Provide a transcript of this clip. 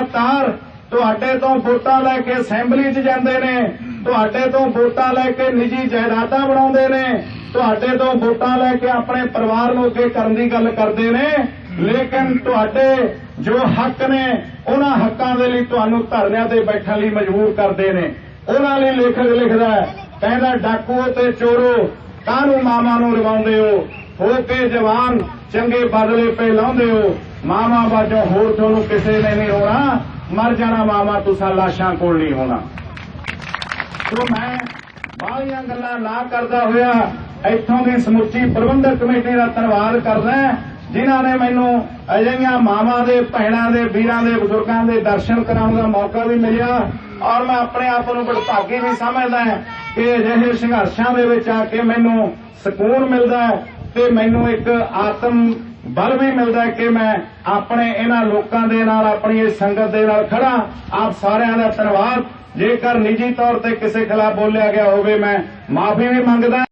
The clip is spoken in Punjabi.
ਲਗਾਤਾਰ ਤੁਹਾਡੇ ਤੋਂ ਵੋਟਾਂ ਲੈ ਕੇ ਅਸੈਂਬਲੀ 'ਚ ਜਾਂਦੇ ਨੇ, ਤੁਹਾਡੇ ਤੋਂ ਵੋਟਾਂ ਲੈ ਕੇ ਨਿੱਜੀ ਜਾਇਦਾਦਾਂ ਬਣਾਉਂਦੇ ਨੇ, ਤੁਹਾਡੇ ਤੋਂ ਵੋਟਾਂ ਲੈ ਕੇ ਆਪਣੇ ਪਰਿਵਾਰ ਨੂੰ ਅੱਗੇ ਕਰਨ ਦੀ ਗੱਲ ਕਰਦੇ ਨੇ। ਲੇਕਿਨ ਤੁਹਾਡੇ ਜੋ ਹੱਕ ਨੇ, ਉਹਨਾਂ ਹੱਕਾਂ ਦੇ ਲਈ ਤੁਹਾਨੂੰ ਧਰਨਿਆਂ ਤੇ ਬੈਠਣ ਲਈ ਮਜਬੂਰ ਕਰਦੇ ਨੇ। ਉਹਨਾਂ ਲਈ ਲੇਖਕ ਲਿਖਦਾ ਕਹਿੰਦਾ, ਡਾਕੂ ਤੇ ਚੋਰੋ ਕਾਹਨੂੰ ਮਾਮਾ ਨੂੰ ਰਵਾਉਂਦੇ ਹੋ? ਹੋ ਕੇ ਜਵਾਨ ਚੰਗੇ ਬਦਲੇ ਪੇ ਲਾਉਂਦੇ ਹੋ? ਮਾਮਾ ਬਾਜੋਂ ਹੋਰ ਤੁਹਾਨੂੰ ਕਿਸੇ ਨੇ ਨਹੀਂ ਹੋਣਾ। ਮਰ ਜਾਣਾ ਮਾਮਾ ਤੁਸਾਂ ਲਾਸ਼ਾਂ ਕੋਲ ਨਹੀਂ ਹੋਣਾ। ਸੋ ਮੈਂ ਬਾਹਲੀਆਂ ਗੱਲਾਂ ਨਾ ਕਰਦਾ ਹੋਇਆ, ਇੱਥੋਂ ਦੀ ਸਮੁੱਚੀ ਪ੍ਰਬੰਧਕ ਕਮੇਟੀ ਦਾ ਧੰਨਵਾਦ ਕਰਦਾ ਜਿਨ੍ਹਾਂ ਨੇ ਮੈਨੂੰ ਅਜਿਹੀਆਂ ਮਾਵਾਂ ਦੇ, ਭੈਣਾਂ ਦੇ, ਵੀਰਾਂ ਦੇ, ਬਜ਼ੁਰਗਾਂ ਦੇ ਦਰਸ਼ਨ ਕਰਾਉਣ ਦਾ ਮੌਕਾ ਵੀ ਮਿਲਿਆ। ਔਰ ਮੈਂ ਆਪਣੇ ਆਪ ਨੂੰ ਬੜਭਾਗੀ ਵੀ ਸਮਝਦਾ ਕਿ ਅਜਿਹੇ ਸੰਘਰਸ਼ਾਂ ਦੇ ਵਿੱਚ ਆ ਕੇ ਮੈਨੂੰ ਸਕੂਨ ਮਿਲਦਾ ਤੇ ਮੈਨੂੰ ਇੱਕ ਆਤਮ ਬਲ ਵੀ ਮਿਲਦਾ ਕਿ ਮੈਂ ਆਪਣੇ ਇਹਨਾਂ ਲੋਕਾਂ ਦੇ ਨਾਲ, ਆਪਣੀ ਇਸ ਸੰਗਤ ਦੇ ਨਾਲ ਖੜਾ ਆਪ ਸਾਰਿਆਂ ਦਾ ਧੰਨਵਾਦ। ਜੇਕਰ ਨਿੱਜੀ ਤੌਰ ਤੇ ਕਿਸੇ ਖਿਲਾਫ ਬੋਲਿਆ ਗਿਆ ਹੋਵੇ, ਮੈਂ ਮਾਫੀ ਵੀ ਮੰਗਦਾ।